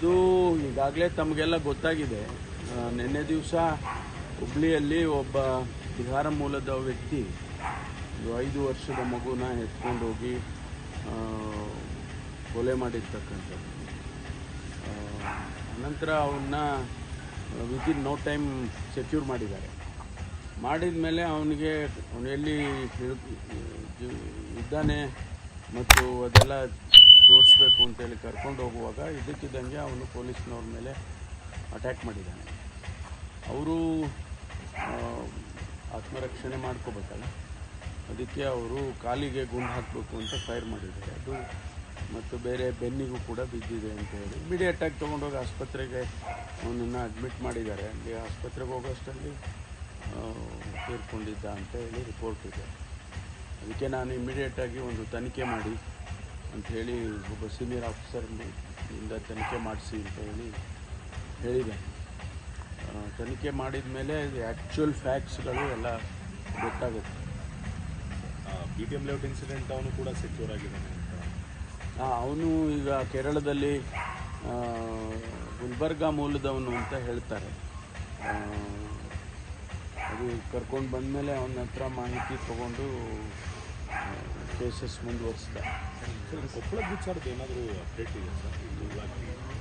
ಅದು ಈಗಾಗಲೇ ತಮಗೆಲ್ಲ ಗೊತ್ತಾಗಿದೆ. ನಿನ್ನೆ ದಿವಸ ಹುಬ್ಳಿಯಲ್ಲಿ ಒಬ್ಬ ಬಿಹಾರ ಮೂಲದ ವ್ಯಕ್ತಿ ಐದು ವರ್ಷದ ಮಗುನ ಎತ್ಕೊಂಡು ಹೋಗಿ ಕೊಲೆ ಮಾಡಿರ್ತಕ್ಕಂಥದ್ದು. ನಂತರ ಅವನ್ನ ಇನ್ ನೋ ಟೈಮ್ ಸೆಕ್ಯೂರ್ ಮಾಡಿದ್ದಾರೆ. ಮಾಡಿದ ಮೇಲೆ ಅವನಿಗೆ ಅವನು ಇದ್ದಾನೆ ಮತ್ತು ಅದೆಲ್ಲ ತೋರಿಸ್ಬೇಕು ಅಂತೇಳಿ ಕರ್ಕೊಂಡು ಹೋಗುವಾಗ ಇದ್ದಕ್ಕಿದ್ದಂಗೆ ಅವನು ಪೊಲೀಸ್ನವ್ರ ಮೇಲೆ ಅಟ್ಯಾಕ್ ಮಾಡಿದ್ದಾನೆ. ಅವರು ಆತ್ಮರಕ್ಷಣೆ ಮಾಡ್ಕೋಬೇಕಲ್ಲ? ಅದಕ್ಕೆ ಅವರು ಕಾಲಿಗೆ ಗುಂಡು ಹಾಕಬೇಕು ಅಂತ ಫೈರ್ ಮಾಡಿದ್ದಾರೆ. ಅದು ಮತ್ತು ಬೇರೆ ಬೆನ್ನಿಗೂ ಕೂಡ ಬಿದ್ದಿದೆ ಅಂತ ಹೇಳಿ ಇಮಿಡಿಯೇಟಾಗಿ ತೊಗೊಂಡೋಗಿ ಆಸ್ಪತ್ರೆಗೆ ಅವನನ್ನು ಅಡ್ಮಿಟ್ ಮಾಡಿದ್ದಾರೆ. ಅಲ್ಲಿ ಆಸ್ಪತ್ರೆಗೆ ಹೋಗೋಷ್ಟರಲ್ಲಿ ತೀರ್ಕೊಂಡಿದ್ದ ಅಂತ ಹೇಳಿ ರಿಪೋರ್ಟ್ ಇದೆ. ಅದಕ್ಕೆ ನಾನು ಇಮಿಡಿಯೇಟಾಗಿ ಒಂದು ತನಿಖೆ ಮಾಡಿ ಅಂತ ಹೇಳಿ ಒಬ್ಬ ಸೀನಿಯರ್ ಆಫೀಸರ್ ಇಂದ ತನಿಖೆ ಮಾಡಿಸಿ ಅಂತ ಹೇಳಿ ಹೇಳಿದೆ. ತನಿಖೆ ಮಾಡಿದ ಮೇಲೆ ಆ್ಯಕ್ಚುಯಲ್ ಫ್ಯಾಕ್ಟ್ಸ್ಗಳು ಎಲ್ಲ ಗೊತ್ತಾಗುತ್ತೆ. ಬಿ ಟಿ ಎಂ ಲೇಔಟ್ ಇನ್ಸಿಡೆಂಟ್ ಅವನು ಕೂಡ ಸೆಕ್ಯೂರ್ ಆಗಿದ್ದಾನೆ ಹಾಂ ಅವನು ಈಗ ಕೇರಳದಲ್ಲಿ ಗುಲ್ಬರ್ಗ ಮೂಲದವನು ಅಂತ ಹೇಳ್ತಾರೆ. ಅದು ಕರ್ಕೊಂಡು ಬಂದಮೇಲೆ ಅವನ ಹತ್ರ ಮಾಹಿತಿ ತಗೊಂಡು ಕೇಸಸ್ ಮುಂದುವರಿಸಿದೆ ಕೊಪ್ಪಳ ಕೊಪ್ಪಳದ ವಿಚಾರದ ಏನಾದರೂ ಅಪ್ಡೇಟ್ ಇದೆ ಸರ್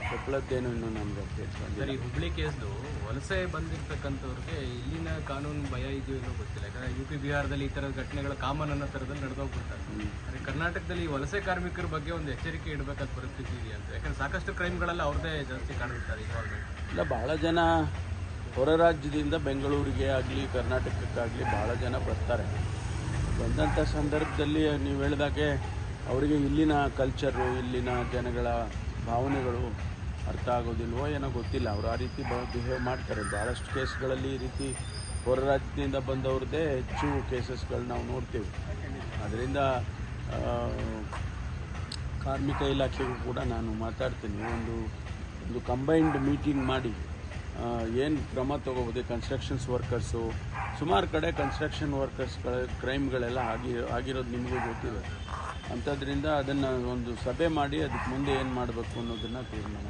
ಕೊಪ್ಪಳದ್ದೇನು ಇನ್ನೂ ನಮ್ಗೆ ಅಪ್ಡೇಟ್ ಸರ್ ಈ ಹುಬ್ಳಿ ಕೇಸ್ದು ವಲಸೆ ಬಂದಿರ್ತಕ್ಕಂಥವ್ರಿಗೆ ಇಲ್ಲಿನ ಕಾನೂನು ಭಯ ಇದೆಯೋ ಇಲ್ಲೋ ಗೊತ್ತಿಲ್ಲ. ಯಾಕಂದ್ರೆ ಯು ಪಿ ಬಿಹಾರದಲ್ಲಿ ಈ ಥರದ ಘಟನೆಗಳು ಕಾಮನ್ ಅನ್ನೋ ಥರದಲ್ಲಿ ನಡೆದೋಗ್ಬಿಡ್ತಾರೆ ಆದರೆ ಕರ್ನಾಟಕದಲ್ಲಿ ಈ ವಲಸೆ ಕಾರ್ಮಿಕರ ಬಗ್ಗೆ ಒಂದು ಎಚ್ಚರಿಕೆ ಇಡಬೇಕಾದ ಪರಿಸ್ಥಿತಿ ಇದೆ ಅಂತ. ಯಾಕಂದ್ರೆ ಸಾಕಷ್ಟು ಕ್ರೈಮ್ಗಳೆಲ್ಲ ಅವ್ರದ್ದೇ ಜಾಸ್ತಿ ಕಾಣಿಸ್ತಾರೆ ಇನ್ವಾಲ್ವ್ಮೆಂಟ್ ಇಲ್ಲ ಭಾಳ ಜನ ಹೊರ ರಾಜ್ಯದಿಂದ ಬೆಂಗಳೂರಿಗೆ ಆಗಲಿ ಕರ್ನಾಟಕಕ್ಕಾಗಲಿ ಭಾಳ ಜನ ಬರ್ತಾರೆ. ಬಂದಂಥ ಸಂದರ್ಭದಲ್ಲಿ ನೀವು ಹೇಳಿದಾಗೆ ಅವರಿಗೆ ಇಲ್ಲಿನ ಕಲ್ಚರು ಇಲ್ಲಿನ ಜನಗಳ ಭಾವನೆಗಳು ಅರ್ಥ ಆಗೋದಿಲ್ವೋ ಏನೋ ಗೊತ್ತಿಲ್ಲ. ಅವರು ಆ ರೀತಿ ಬಿಹೇವ್ ಮಾಡ್ತಾರೆ. ಭಾಳಷ್ಟು ಕೇಸ್ಗಳಲ್ಲಿ ಈ ರೀತಿ ಹೊರ ರಾಜ್ಯದಿಂದ ಬಂದವ್ರದ್ದೇ ಹೆಚ್ಚು ಕೇಸಸ್ಗಳು ನಾವು ನೋಡ್ತೀವಿ. ಅದರಿಂದ ಕಾರ್ಮಿಕ ಇಲಾಖೆಗೂ ಕೂಡ ನಾನು ಮಾತಾಡ್ತೀನಿ. ಒಂದು ಒಂದು ಕಂಬೈನ್ಡ್ ಮೀಟಿಂಗ್ ಮಾಡಿ ಏನು ಕ್ರಮ ತಗೋಬೋದು? ಕನ್ಸ್ಟ್ರಕ್ಷನ್ಸ್ ವರ್ಕರ್ಸು ಸುಮಾರು ಕಡೆ ಕನ್ಸ್ಟ್ರಕ್ಷನ್ ವರ್ಕರ್ಸ್ಗಳ ಕ್ರೈಮ್ಗಳೆಲ್ಲ ಆಗಿ ಆಗಿರೋದು ನಿಮಗೂ ಗೊತ್ತಿದೆ. ಅಂಥದ್ರಿಂದ ಅದನ್ನು ಒಂದು ಸಭೆ ಮಾಡಿ ಅದಕ್ಕೆ ಮುಂದೆ ಏನು ಮಾಡಬೇಕು ಅನ್ನೋದನ್ನು ತೀರ್ಮಾನ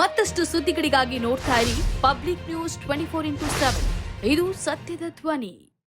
ಮತ್ತಷ್ಟು ಸುದ್ದಿಗಳಿಗಾಗಿ ನೋಡ್ತಾ ಇರಿ Public News twenty four into seven. ಇದು ಸತ್ಯದ ಧ್ವನಿ.